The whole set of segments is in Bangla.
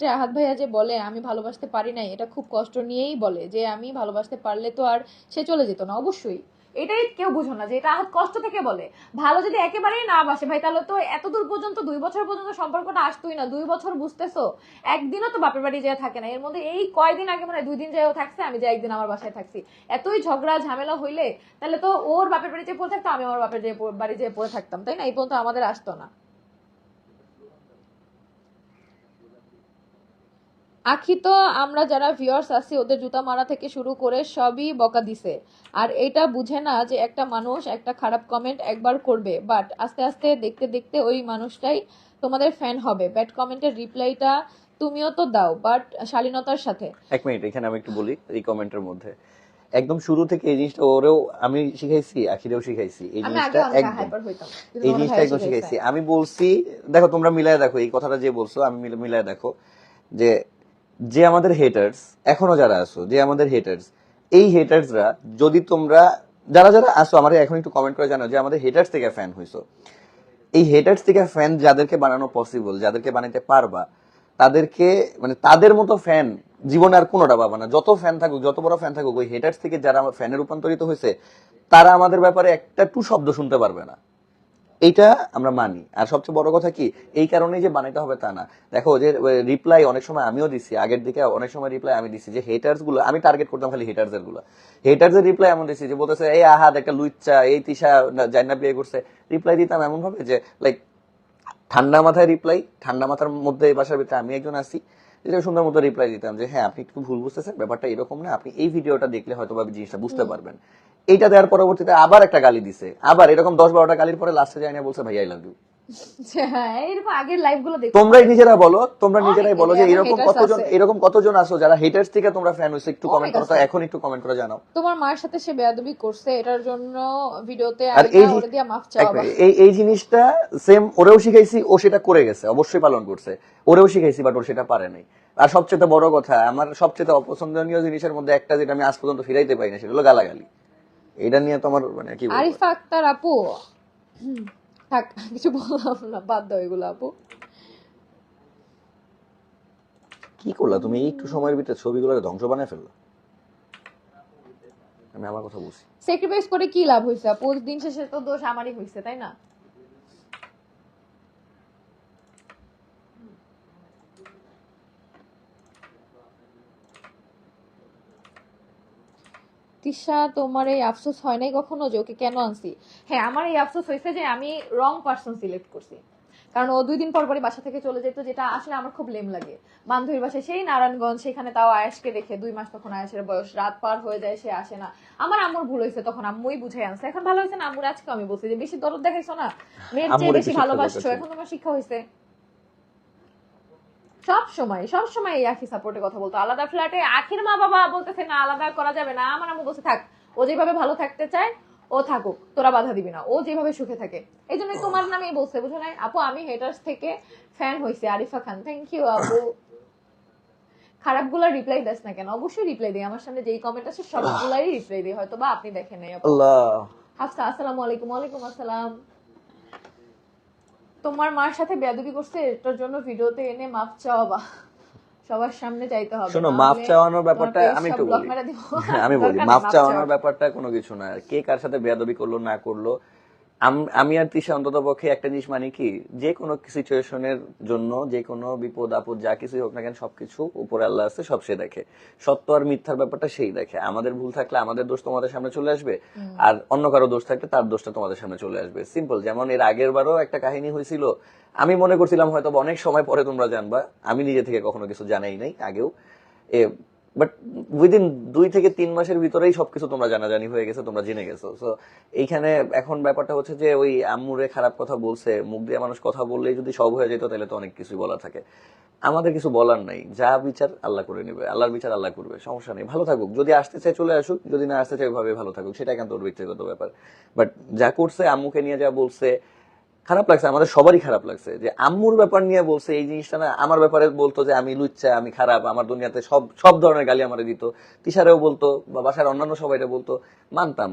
ক্ষেত্রে আহাত ভাইয়া যে বলে, আমি ভালোবাসতে পারি নাই। এটা খুব কষ্ট নিয়েই বলে যে, আমি ভালোবাসতে পারলে তো আর সে চলে যেত না। অবশ্যই। এটাই কেউ বুঝো না যে, এটা আহাত কষ্ট থেকে বলে। ভালো যদি একেবারেই না বাসে, ভাই, তাহলে তো এত দূর পর্যন্ত, দুই বছর পর্যন্ত সম্পর্কটা আসতোই না। দুই বছর বুঝতেছো? একদিনও তো বাপের বাড়ি যেয়ে থাকে না। এর মধ্যে এই কয়দিন আগে মানে দুই দিন যাইও থাকছে, আমি যে একদিন আমার বাসায় থাকছি। এতই ঝগড়া, ঝামেলা হইলে, তাহলে তো ওর বাপের বাড়ি যেয়ে পড়ে থাকতো, আমি আমার বাপের বাড়ি যেয়ে পড়ে থাকতাম, তাই না? এই পর্যন্ত আমাদের আসতো না। আখি তো আমরা যারা ভিউয়ার্স আছি ওদের জুতা মারা থেকে শুরু করে সবই বকা দিছে। আর এটা বুঝে না যে একটা মানুষ একটা খারাপ কমেন্ট একবার করবে। বাট আস্তে আস্তে দেখতে দেখতে ওই মানুষটাই তোমাদের ফ্যান হবে। ব্যাড কমেন্টের রিপ্লাইটা তুমিও তো দাও বাট শালীনতার সাথে। এক মিনিট এখানে আমি একটু বলি এই কমেন্টের মধ্যে। একদম শুরু থেকে এই জিনিসটা ওরেও আমি শিখাইছি আখিরেও শিখাইছি। এই আমি আগে জিনিসটা একদম। হাইপার হইতাম। এই জিনিসটা একদম শিখাইছি। আমি বলছি দেখো তোমরা মিলায় দেখো এই কথাটা যে বলছো আমি মিল- মিলায় দেখো যে যে আমাদের হেটার্স এখনও যারা আছো, যে আমাদের হেটার্স এই হেটার্সরা যদি তোমরা, যারা যারা আসো আমার এখন একটু কমেন্ট করে জানো যে আমাদের হেটার্স থেকে ফ্যান হইছো। এই হেটার্স থেকে ফ্যান যাদেরকে বানানো পসিবল যাদেরকে বানাইতে পারবা, তাদেরকে মানে তাদের মতো ফ্যান জীবনে আর কোনোটা পাবা না। যত ফ্যান থাকুক, যত বড় ফ্যান থাকুক, ওই হেটার্স থেকে যারা ফ্যানে রূপান্তরিত হয়েছে তারা আমাদের ব্যাপারে একটা টু শব্দ শুনতে পারবে না। এইটা আমরা মানি। আর সবচেয়ে বড় কথা কি, এই কারণেই যে বানাইতে হবে তা না। দেখো, যে রিপ্লাই অনেক সময় আমিও দিছি, আগের দিকে অনেক সময় রিপ্লাই আমি দিছি, যে হেটার্সগুলো, আমি টার্গেট করতাম খালি হেটার্স এরগুলো। হেটার্স এর রিপ্লাই এমন দিছি যে, বলতেছে, এই আহাদ, একটা লুইচ্চা এই তিশা জান্না বিয়ে করছে। রিপ্লাই দিতাম এমন ভাবে যে লাইক ঠান্ডা মাথায় রিপ্লাই ঠান্ডা মাথার মধ্যে এই বাসার ভিতরে আমি একজন আছি। যেটা সুন্দর মতো রিপ্লাই দিতাম যে হ্যাঁ আপনি একটু ভুল বুঝতেছেন। ব্যাপারটা এরকম না। আপনি এই ভিডিওটা দেখলে হয়তো ভাবে জিনিসটা বুঝতে পারবেন। এইটা দেওয়ার পরবর্তীতে আবার একটা গালি দিছে। আবার এরকম দশ বারোটা গালির পরে লাস্টে যায় না বলছে ভাই আই লাভ ইউ এরকম আগের লাইভ দেখো। তোমরাই নিজেরা বলো তোমরা নিজেরাই বলো যে এরকম কতজন। এরকম কতজন আছো যারা হেটার্স থেকে তোমরা ফ্যান হইছো একটু কমেন্ট করো এখন একটু কমেন্ট করে জানাও। তোমার মায়ের সাথে সে বেয়াদবি করছে এটার জন্য ভিডিওতে আর এই দিয়া মাফ চাওয়া এই এই জিনিসটা সেম ওরেও শিখাইছি ও সেটা করে গেছে অবশ্যই পালন করছে। ওরেও শিখাইছি বাট ওর সেটা পারে নাই। আর সবচেয়ে বড় কথা আমার সবচেয়ে অপছন্দনীয় জিনিসের মধ্যে একটা যেটা আমি আজ পর্যন্ত ফিরাইতে পারি না সেটা হলো গালাগালি। এটা নিয়ে তোমার মানে কি আরিফা আক্তার আপু। থাক কিছু বললাম না বাদ দাও এগুলো আপু। কি করলা তুমি? একটু সময়ের ভিতরে ছবিগুলো ধ্বংস বানায় ফেলল। আমি আমার কথা বলছি স্যাক্রিফাইস করে কি লাভ হয়েছে আপু? দিন শেষে তো দোষ আমারই হয়েছে তাই না? তিশা তোমার এই আফসোস হয় নাই কখনো যে ওকে কেন আনছি? হ্যাঁ আমার এই আফসোস হয়েছে যে আমি রং পার্সন সিলেক্ট করছি। কারণ ও দুই দিন পর পরই বাসা থেকে চলে যেত যেটা আসলে আমার খুব লেম লাগে। বান্ধবীর বাসায় সেই নারায়ণগঞ্জ সেখানে তাও আয়াসকে রেখে দুই মাস তখন আয়াসের বয়স রাত পার হয়ে যায় সে আসে না। আমার আম্মুর ভুল হয়েছে তখন আম্মুই বুঝাই আনছে। এখন ভালো হয়েছে না? আম্মুর আজকে আমি বলছি যে বেশি দরদ দেখাইছো না? মেয়ের চেয়ে বেশি ভালোবাসছো এখন তোমার শিক্ষা হয়েছে। সব সময় সব সময় এই আখি সাপোর্টে কথা বলতো। আলাদা ফ্ল্যাটে আখির মা বাবা বলতেছে না আলাদা করা যাবে না। আমার আম্মু বলছে থাক ও যেভাবে ভালো থাকতে চায় ও থাকুক। তোরা বাধা দিবি না। ও যেভাবে সুখে থাকে। এই জন্য তোমার নামেই বলছে বুঝো নাই? আপু আমি হেটার্স থেকে ফ্যান হয়েছি আরিফা খান। থ্যাংক ইউ আপু। খারাপগুলো রিপ্লাই দেস না কেন? অবশ্যই রিপ্লাই দিই। আমার সামনে যেই কমেন্ট আছে সবগুলাই রিপ্লাই দিই। হয়তো বা আপনি দেখেন নাই আপু। আল্লাহ। হাফসা আসসালামু আলাইকুম। ওয়ালাইকুম আসসালাম। তোমার মার সাথে বেয়াদবি করছে এটার জন্য ভিডিওতে এনে মাপ চাওয়াবা। সবার সামনে চাইতে হবে শোনো মাপ মাফ চাওয়ানোর ব্যাপারটা আমি একটু বলি। আমি বলি মাপ চাওয়ানোর ব্যাপারটা কোনো কিছু না। কে কার সাথে বেয়াদবি করল না করল আম- আমি আর তিশা অন্তত পক্ষে একটা জিনিস মানে কি যে কোনো সিচুয়েশনের জন্য যে কোনো বিপদ আপদ যা কিছু হোক না কেন সবকিছু উপরে আল্লাহ আছে সব সে দেখে। সত্য আর মিথ্যার ব্যাপারটা সেই দেখে। আমাদের ভুল থাকলে আমাদের দোষ তোমাদের সামনে চলে আসবে আর অন্য কারও দোষ থাকলে তার দোষটা তোমাদের সামনে চলে আসবে। সিম্পল যেমন এর আগের বারও একটা কাহিনী হয়েছিল। আমি মনে করছিলাম হয়তো অনেক সময় পরে তোমরা জানবা। আমি নিজে থেকে কখনো কিছু জানাই নাই আগেও। এ বাট উইদিন দুই থেকে তিন মাসের ভিতরেই সবকিছু তোমরা জানাজানি হয়ে গেছে, তোমরা জেনে গেছো। তো এইখানে এখন ব্যাপারটা হচ্ছে যে ওই আম্মুরে খারাপ কথা বলছে, মুখ দিয়ে মানুষ কথা বললেই যদি সব হয়ে যেত তাহলে তো অনেক কিছুই বলা থাকে। আমাদের কিছু বলার নাই, যা বিচার আল্লাহ করে নেবে, আল্লাহর বিচার আল্লাহ করবে, সমস্যা নেই, ভালো থাকুক। যদি আসতে চায় চলে আসুক, যদি না আসতে চায় ওইভাবে ভালো থাকুক সেটা একান্ত ব্যক্তিগত ব্যাপার। বাট যা করছে, আম্মুকে নিয়ে যা বলছে খারাপ লাগছে আমাদের সবারই খারাপ লাগছে। যে আম্মুর ব্যাপার নিয়ে বলছে এই জিনিসটা না আমার ব্যাপারে বলতো যে আমি লুচ্চা আমি খারাপ আমার দুনিয়াতে সব সব ধরনের গালি আমারে দিত। তিশারেও বলতো বা বাসার অন্যান্য সবাইটা বলতো মানতাম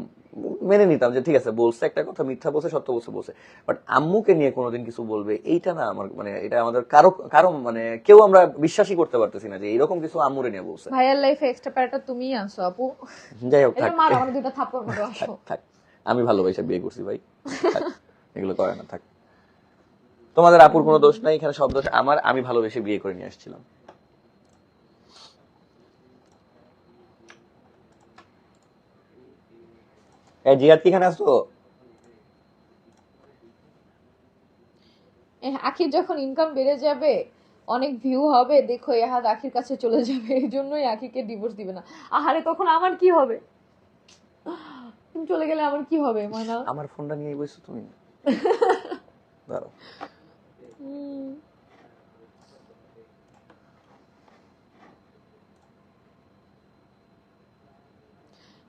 মেনে নিতাম যে ঠিক আছে বলছে একটা কথা মিথ্যা বলছে সত্য বলছে বলছে। বাট আম্মুকে নিয়ে কোনোদিন কিছু বলবে এইটা না আমার মানে এটা আমাদের কারও কারও মানে কেউ আমরা বিশ্বাসই করতে পারতেছি না যে এরকম কিছু আম্মুরে নিয়ে বলছে। ভাইয়ার লাইফে এক্সট্রা প্যারাটা তুমিই আনছো আপু। যাই হোক থাক। আমি ভালোবাসা বিয়ে করছি ভাই। এগুলো করে না থাক। তোমাদের আপুর কোনো দোষ নাই এখানে সব দোষ আমার আমি ভালোবেসে বিয়ে করে নিয়ে আসছিলাম। জিয়াদ কি এখানে আসতো আখির যখন ইনকাম বেড়ে যাবে অনেক ভিউ হবে দেখো এহাদ আখির কাছে চলে যাবে এই জন্যই আখিকে ডিভোর্স দিবে না। আহারে তখন আমার কি হবে? তুমি চলে গেলে আমার কি হবে ময়না? আমার ফোনটা নিয়ে বসছো তুমি। দাঁড়াও উম,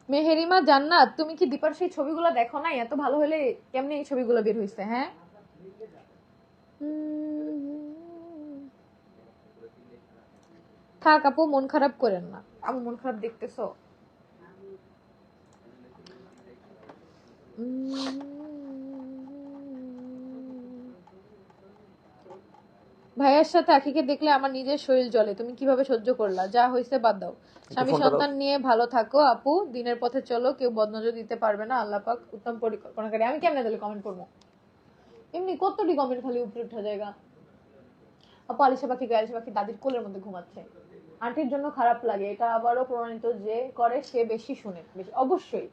মেহেরিমা জান্নাত তুমি কি দীপার সেই ছবিগুলো দেখো নাই? এত ভালো হলে কেমনে এই ছবিগুলো বের হইছে হ্যাঁ? থাক আপু মন খারাপ করেন না। আপু মন খারাপ দেখতেছো? ভাইয়ার সাথে আখিকে দেখলে আমার নিজের শরীর জ্বলে। তুমি কীভাবে সহ্য করলা? যা হয়েছে বাদ দাও। স্বামী সন্তান নিয়ে ভালো থাকো আপু। দিনের পথে চলো কেউ বদনজর দিতে পারবে না। আল্লাহ পাক উত্তম পরিকল্পনাকারী আমি কেমনে তাহলে কমেন্ট করব? এমনি কতটি কমেন্ট খালি উপরে উঠা জায়গা আপু আলিশা পাখি গালিশা পাখি দাদির কোলের মধ্যে ঘুমাচ্ছে। আন্টির জন্য খারাপ লাগে। এটা আবারও প্রমাণিত যে করে সে বেশি শুনে। বেশি অবশ্যই।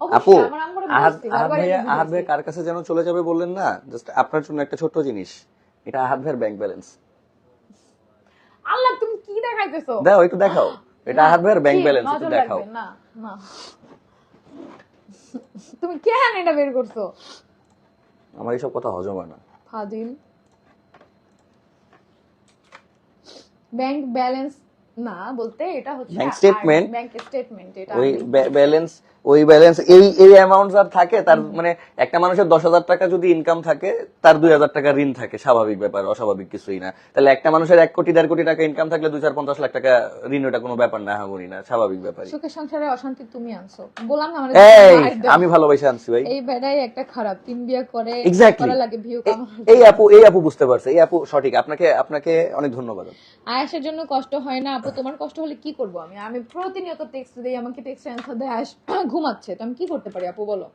আপু অবশ্যই আমার আম্মুরে আহাদ ভাইয়া আহাদ ভাই বুঝাইছি। কার কাছে যেন চলে যাবে বললেন না? জাস্ট আপনার জন্য একটা ছোট্ট জিনিস। এটা আহাদের ব্যাংক ব্যালেন্স আল্লাহ তুমি কি দেখাইতেছো? দাও একটু দেখাও। এটা আহাদের ব্যাংক ব্যালেন্স একটু দেখাও। লাগবে, না না। তুমি কেন এটা বের করছ? আমার এইসব কথা হজম হয় না। ফাজিল। ব্যাংক ব্যালেন্স না বলতে এটা হচ্ছে Bank statement? ব্যাংক স্টেটমেন্ট এটা ওই ব্যালেন্স ওই ব্যালেন্স এই এই অ্যামাউন্ট আর থাকে তার মানে একটা মানুষের দশ হাজার টাকা যদি ইনকাম থাকে তার দুই হাজার টাকা ঋণ থাকে স্বাভাবিক ব্যাপার অস্বাভাবিক কিছুই না। তাহলে একটা মানুষের এক কোটি দেড় কোটি টাকা ইনকাম থাকলে দুই চার পঞ্চাশ লাখ টাকা ঋণ ওটা কোনো ব্যাপার না না স্বাভাবিক ব্যাপার সুখের সংসারে অশান্তি তুমি আনছো। বললাম না আমার এই আমি ভালোবাসে আনছি ভাই। এই বেড়াই একটা খারাপ তিন বিয়া করে লাগে ভিউ এই আপু এই আপু বুঝতে পারছে এই আপু সঠিক আপনাকে আপনাকে অনেক ধন্যবাদ। আয়াসের জন্য কষ্ট হয় না আপু তোমার কষ্ট হলে কি করব আমি? আমি প্রতিনিয়ত টেক্সট দেই, আমাকে টেক্সট অ্যান্সার দেয় আয়াস ঘুমাচ্ছে। তো আমি কি করতে পারি আপু, বলো?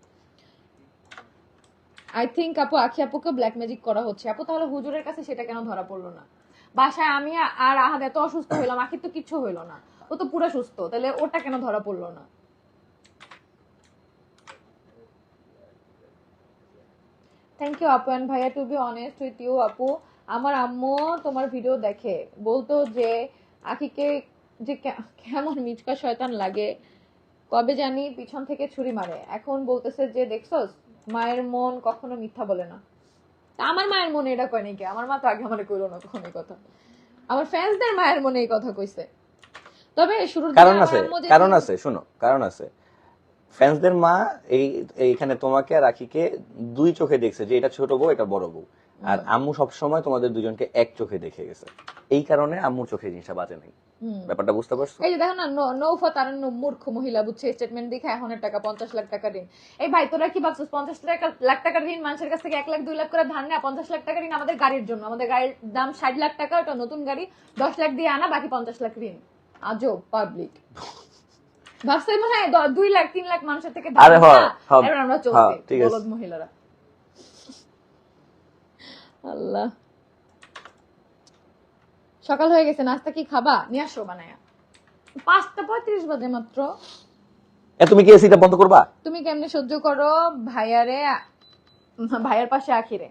আই থিংক আপু, আখি আপুকে ব্ল্যাক ম্যাজিক করা হচ্ছে। আপু, তাহলে হুজুরের কাছে সেটা কেন ধরা পড়ল না? বাসায় আমি আর আহাদ এত অসুস্থ হইলাম, আখির তো কিচ্ছু হইল না। ও তো পুরো সুস্থ, তাহলে ওটা কেন ধরা পড়ল না? থ্যাংক ইউ আপু অ্যান্ড ভাইয়া to be honest with you আপু, আমার আম্মু তোমার ভিডিও দেখে। বলতো যে আখিকে যে কেমন মিচকা শয়তান লাগে কবে জানি পিছন থেকে ছুরি মারে। এখন বলতেছে যে দেখছস মায়ের মন কখনো মিথ্যা বলে না। আমার মায়ের মনে এটা কয় নাকি? আমার মা তো আগে আমার কইলো না কখনো এই কথা। আমার ফ্যান্সদের মায়ের মনে এই কথা কইছে। তবে শুরুর কারণ আছে কারণ আছে শোনো কারণ আছে। ফ্যান্সদের মা এই এইখানে তোমাকে আর রাখিকে দুই চোখে দেখছে যে এটা ছোট বউ এটা বড় বউ। আর আম্মু সবসময় তোমাদের দুজনকে এক চোখে দেখে গেছে। এই কারণে আম্মুর চোখে জিনিসটা বাজে নাই। ব্যাপারটা বুঝতে পারছ? এই যে দেখো না নৌফা তারান্ন মূর্খ মহিলা বুঝছে? স্টেটমেন্ট দেখে এখনের টাকা পঞ্চাশ লাখ টাকা ঋণ। এই ভাই তোরা কি ভাবছিস পঞ্চাশ লাখ টাকার ঋণ মানুষের কাছ থেকে এক লাখ দুই লাখ করে ধার নেয় পঞ্চাশ লাখ টাকা ঋণ আমাদের গাড়ির জন্য? আমাদের গাড়ির দাম ষাট লাখ টাকা ওটা নতুন গাড়ি দশ লাখ দিয়ে আনা বাকি পঞ্চাশ লাখ ঋণ। আজও পাবলিক ভাবছে মনে হয় দুই লাখ তিন লাখ মানুষের থেকে ধার আরে হ, এবার আমরা হ, চলছি মহিলারা। আল্লাহ। সকাল হয়ে গেছে নাস্তা কি খাবা? নিয়ে আসো বানায়া। পাঁচটা পঁয়ত্রিশ বাজে মাত্র। এ তুমি কি এসিটা বন্ধ করবা? তুমি কেমনে সহ্য করো? ভাইয়ারে ভাইয়ার পাশে আখিরে।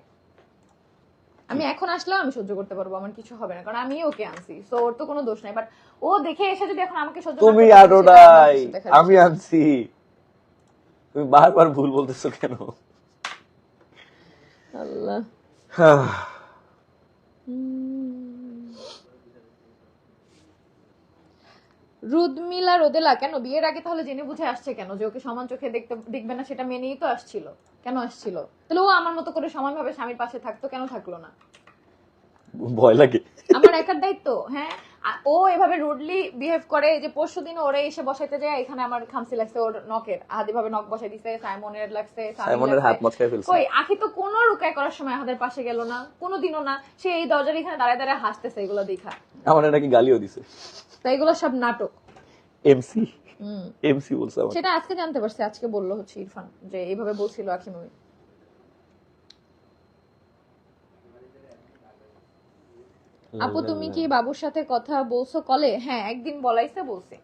আমি এখন আসলেও আমি সহ্য করতে পারব আমার কিছু হবে না কারণ আমি ওকে আনছি তো ওর তো কোনো দোষ নাই বাট ও দেখে এসে যদি এখন আমাকে সহ্য তুমি আরও নাই আমি আনছি। তুমি বারবার ভুল বলতেছো কেন? আল্লাহ। রুদমিলা রোদেলা কেন? বিয়ের আগে তাহলে জেনে বুঝে আসছে কেন যে ওকে সমান চোখে দেখতে দেখবে না সেটা মেনেই তো আসছিল? কেন আসছিল? তাহলে ও আমার মতো করে সমানভাবে স্বামীর পাশে থাকতো কেন থাকল না? ভয় লাগে। আমার একার দায়িত্ব হ্যাঁ? ও এভাবে রুডলি বিহেভ করে যে পরশু দিন ওরে এসে বসাইতে যায় এখানে আমার খামসি লাগছে ওর নকের আহাদি ভাবে নখ বসাই দিছে সাইমনের লাগছে সাইমনের। হাত মচকায় ফেলছে। কই আখি তো কোনো রুকায় করার সময় আমাদের পাশে গেল না কোনো দিনও না। সে এই দরজার এখানে দাঁড়ায় দাঁড়ায় হাসতেছে এগুলো দেখা। আমার নাকি গালিও দিছে। তাই এগুলো সব নাটক। এমসি হুম। এমসি বলছে সেটা আজকে জানতে পারছি আজকে বলল হচ্ছে ইরফান যে এইভাবে বলছিল আখি মুমি আপু তুমি কি বাবুর সাথে কথা বলছো কলে? হ্যাঁ একদিন বলাইছে বলছে।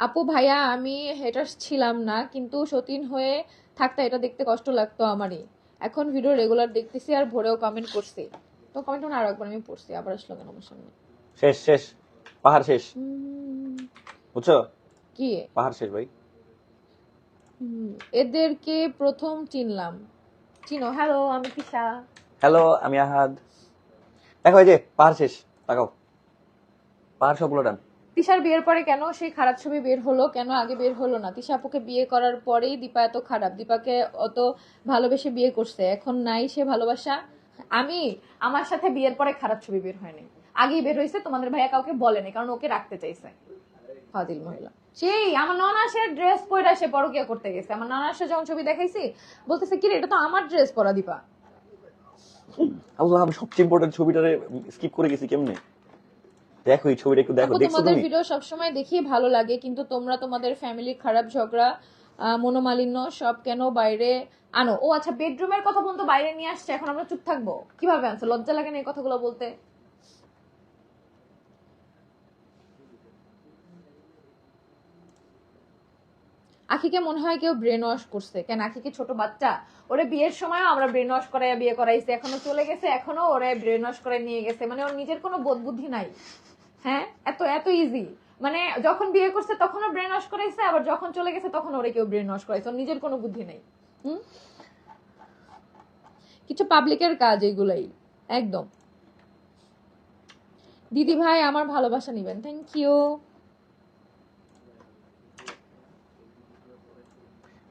আপু ভাইয়া আমি হেটার্স ছিলাম না কিন্তু সতীন হয়ে থাকতে এটা দেখতে কষ্ট লাগতো আমারই। এখন ভিডিও রেগুলার দেখতেছি আর ভোরেও কমেন্ট করছি। তো কমেন্ট আর একবার আমি পড়ছি আবার আসলো কেন আমার সামনে? শেষ শেষ। পাহাড় শেষ। বুঝছ? কি? পাহাড় শেষ ভাই। হুম, এদেরকে প্রথম চিনলাম। চিনো? হ্যালো আমি তিশা। হ্যালো আমি আহাদ। দেখো এই যে, পাহাড় শেষ, তাকাও। পাহাড় সবগুলো ডান। তিশার বিয়ের পরে কেন সেই খারাপ ছবি বের হলো? কেন আগে বের হলো না? তিশা আপুকে বিয়ে করার পরেই দীপা এত খারাপ। দীপাকে অত ভালোবেসে বিয়ে করছে। এখন নাই সে ভালোবাসা। আমি আমার সাথে বিয়ের পরে খারাপ ছবি বের হয়নি। আগেই বের হয়েছে, তোমাদের ভাইয়া কাউকে বলেনি, কারণ ওকে রাখতে চাইছে। ফাজিল মহিলা। সেই, আমার ননাসের ড্রেস পরে সে পরকিয়া করতে গেছে। আমার ননাসের যখন ছবি দেখাইছি, বলতেছে কি রে এটা তো আমার ড্রেস পরা, দীপা। আল্লাহ আমি সবচেয়ে ইম্পর্টেন্ট ছবিটারে স্কিপ করে গেছি কেমনে? দেখো এই ছবিটা একটু দেখো দেখছ তোমাদের তুমি? ভিডিও সবসময় দেখি ভালো লাগে কিন্তু তোমরা তোমাদের ফ্যামিলির খারাপ ঝগড়া মনোমালিন্য সব কেন বাইরে আনো? ও আচ্ছা বেডরুমের কথা বলতো বাইরে নিয়ে আসছে এখন আমরা চুপ থাকব। কীভাবে আনছো? লজ্জা লাগে না এই কথাগুলো বলতে? আখিকে মনে হয় কেউ ব্রেন ওয়াশ করছে। কেন আখি কি ছোট বাচ্চা? ওরে বিয়ের সময় আমরা ব্রেন ওয়াশ করাই বিয়ে করাইছি, এখনও চলে গেছে, এখনও ওরে ব্রেন ওয়াশ করে নিয়ে গেছে। মানে ওর নিজের কোনো বোধ বুদ্ধি নাই। হ্যাঁ? এত এত ইজি মানে যখন বিয়ে করছে তখনও ব্রেন ওয়াশ করাইছে, আবার যখন চলে গেছে তখন ওরে কেউ ব্রেন ওয়াশ করাইছে। ওর নিজের কোনো বুদ্ধি নেই। হুম? কিছু পাবলিকের কাজ এগুলাই। একদম। দিদি ভাই, আমার ভালোবাসা নিবেন। থ্যাংক ইউ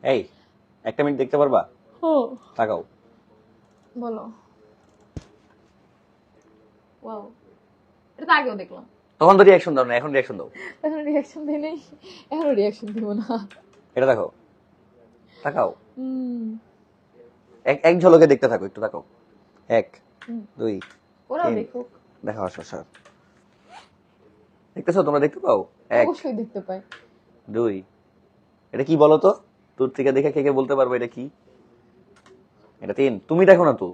এই একটা মিনিট দেখতে পারবা? ও তাকাও। বলো। ওয়াও। এটা তো আগেও দেখলাম। তখন তো রিয়াকশন দাও না এখন রিয়াকশন দাও। এখন রিয়াকশন দিই নেই এখনও রিয়াকশন দিব না। এটা দেখো। তাকাও। হুম এক এক ঝলকে দেখতে থাকো একটু তাকাও। এক দুই তিন। দেখুক। দেখো আসো স্যার দেখতেছো তোমরা দেখতে পাও? এক অবশ্যই দেখতে পাই। দুই। এটা কি বলো তো? তোর থেকে দেখে কে কে বলতে পারবে এটা কি? এটা তিন। তুমি দেখো না তো।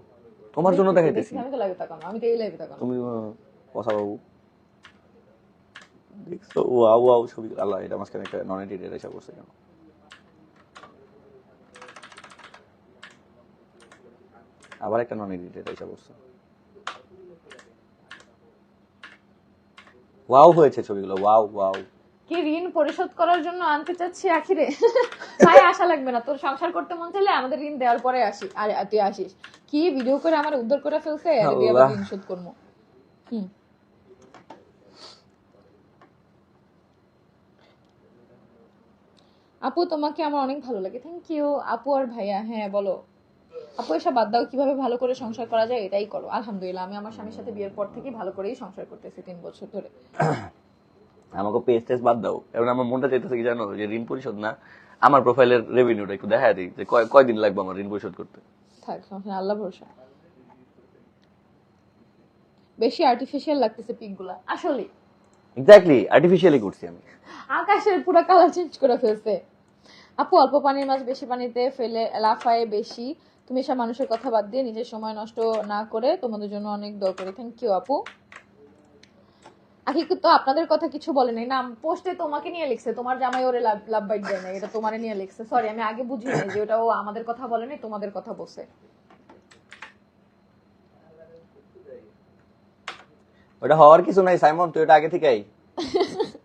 তোমার জন্য দেখাইতেছি। আমি তো লাইভে তাকানো আমি তো এই লাইভে তাকানো তুমি কথা বাবু দেখছ? ওয়াও ওয়াও ছবি। আল্লাহ এটা মাঝখানে একটা নন এডিটেড এসে করছে কেন? আবার একটা নন এডিটেড এসে করছে। ওয়াও হয়েছে ছবিগুলো। Wow wow. কি ঋণ পরিশোধ করার জন্য আনতে চাচ্ছি আখিরে? ভাই আশা লাগবে না। তোর সংসার করতে মন চাইলে আমাদের ঋণ দেওয়ার পরে আসি আর তুই আসিস। কি ভিডিও করে আমার উদ্ধার করে ফেলছে? আর দিয়ে আবার ঋণ শোধ করব। হুম। আপু তোমাকে আমার অনেক ভালো লাগে। থ্যাংক ইউ আপু আর ভাইয়া হ্যাঁ বলো। আপু এসব বাদ দাও। কীভাবে ভালো করে সংসার করা যায় এটাই করো। আলহামদুলিল্লাহ আমি আমার স্বামীর সাথে বিয়ের পর থেকে ভালো করেই সংসার করতেছি তিন বছর ধরে। আমাকে পেজ টেস্ট বাদ দাও। এখন আমার মনটা চাইতেছে কি জানো? যে ঋণ পরিশোধ না আমার প্রোফাইলের রেভিনিউটা একটু দেখা দিই যে কয়দিন লাগবে আমার ঋণ পরিশোধ করতে? থাক আল্লাহ ভরসা। বেশি আর্টিফিশিয়াল লাগতেছে পিকগুলা আসলে এক্স্যাক্টলি আর্টিফিশিয়ালি করছি আমি। আকাশের পুরো কালার চেঞ্জ করে ফেলছে। আপু অল্প পানির মাছ বেশি পানিতে ফেলে লাফায় বেশি। তুমি এসব মানুষের কথা বাদ দিয়ে নিজের সময় নষ্ট না করে তোমাদের জন্য অনেক দর করি। থ্যাংক ইউ আপু। আখি তো আপনাদের কথা কিছু বলে নাই? না পোস্টে তোমাকে নিয়ে লিখছে। তোমার জামাই ওরে লাভ লাভ বাইট দেয় না এটা তোমারে নিয়ে লিখছে। সরি আমি আগে বুঝি নাই যে ওটা ও আমাদের কথা বলে নাই তোমাদের কথা বলছে। ওটা হওয়ার কিছু নাই সাইমন তুই এটা আগে থেকেই।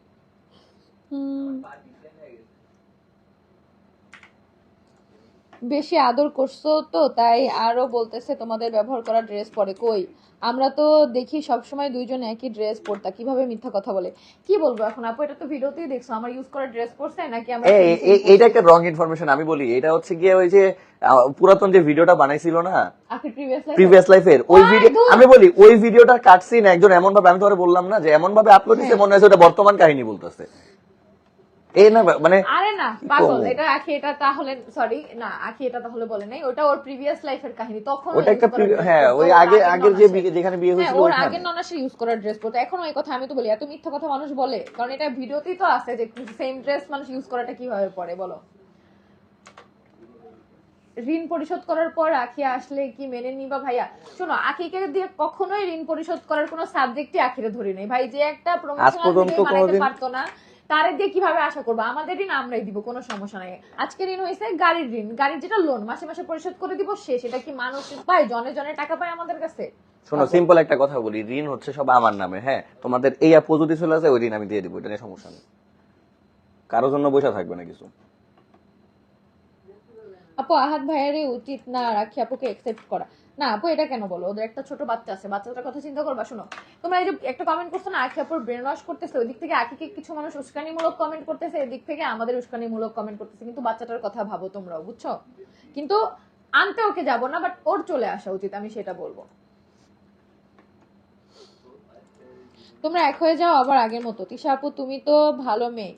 বেশি আদর করছ তো তাই আরও বলতেছে তোমাদের ব্যবহার করা ড্রেস পরে। কই? আমরা তো দেখি সবসময় দুইজন একই ড্রেস পরতা কীভাবে মিথ্যা কথা বলে? কি বলব এখন আপু? এটা তো ভিডিওতেই দেখছ আমার ইউজ করা ড্রেস পরছে নাকি আমরা এ- এ- এ- এইটা একটা রং ইনফরমেশন আমি বলি এটা হচ্ছে গিয়ে ওই যে পুরাতন যে ভিডিওটা বানাইছিল না? প্রিভিয়াস লাইফের ওই ভিডিও আমি বলি ওই ভিডিওটার কাটসিন একজন এমন ভাবে আমি তোমার বললাম না যে এমন ভাবে আপলোড হ্যাঁ। দিচ্ছে মনে হয়েছে ওটা বর্তমান কাহিনী বলতেছে। এই না মানে আরে না পাগল এটা আখি এটা তাহলে সরি না আখি এটা তাহলে বলে নাই ওটা ওর প্রিভিয়াস লাইফের কাহিনী তখন ওটা একটা হ্যাঁ ওই আগে আগের যে যেখানে বিয়ে হ্যাঁ হয়েছিল ওর ওইখানে ননাসে ইউজ করার ড্রেস পরতো এখন ওই কথা আমি তো বলি এত মিথ্যা কথা মানুষ বলে কারণ এটা ভিডিওতেই তো আছে যে সেম ড্রেস মানুষ ইউজ করাটা কীভাবে পরে বলো। ঋণ পরিশোধ করার পর আখি আসলে কি মেনে নিবা ভাইয়া? শোনো আখিকে দিয়ে কখনোই ঋণ পরিশোধ করার কোনো সাবজেক্টই আখিরে ধরি নাই। ভাই যে একটা বানাইতে পারতো না তারে দিয়ে কীভাবে আশা করব? আমাদের ঋণ আমরাই দিব কোনো সমস্যা নাই। আজকে ঋণ হয়েছে গাড়ির ঋণ। গাড়ির যেটা লোন মাসে মাসে পরিশোধ করে দিব সে সেটা কি মানুষ পায়? জনে জনে টাকা পায় আমাদের কাছে? শোনো সিম্পল একটা কথা বলি ঋণ হচ্ছে সব আমার নামে হ্যাঁ? তোমাদের এই অ্যাপ যদি চলে আসে ওই ঋণ আমি দিয়ে দিব এটা নিয়ে সমস্যা নেই। কারোর জন্য বসে থাকবে না কিছু। আপু, আহাত ভাইয়েরই উচিত না রাখি আপুকে একসেপ্ট করা। না আপু, এটা কেন বলো? ওদের একটা ছোট বাচ্চা আছে, বাচ্চাটার কথা চিন্তা করবা, শোনো। তোমরা এই যে একটা কমেন্ট করছ না, আখি আপুর ব্রেন ওয়াশ করতেছে ওই দিক থেকে আখিকে কিছু মানুষ উস্কানিমূলক কমেন্ট করতেছে, এদিক থেকে আমাদের উস্কানিমূলক কমেন্ট করতেছে। কিন্তু বাচ্চাটার কথা ভাবো তোমরাও, বুঝছ? কিন্তু আনতে ওকে যাব না বাট ওর চলে আসা উচিত, আমি সেটা বলব। তোমরা এক হয়ে যাও আবার আগের মতো। তিশা আপু, তুমি তো ভালো মেয়ে।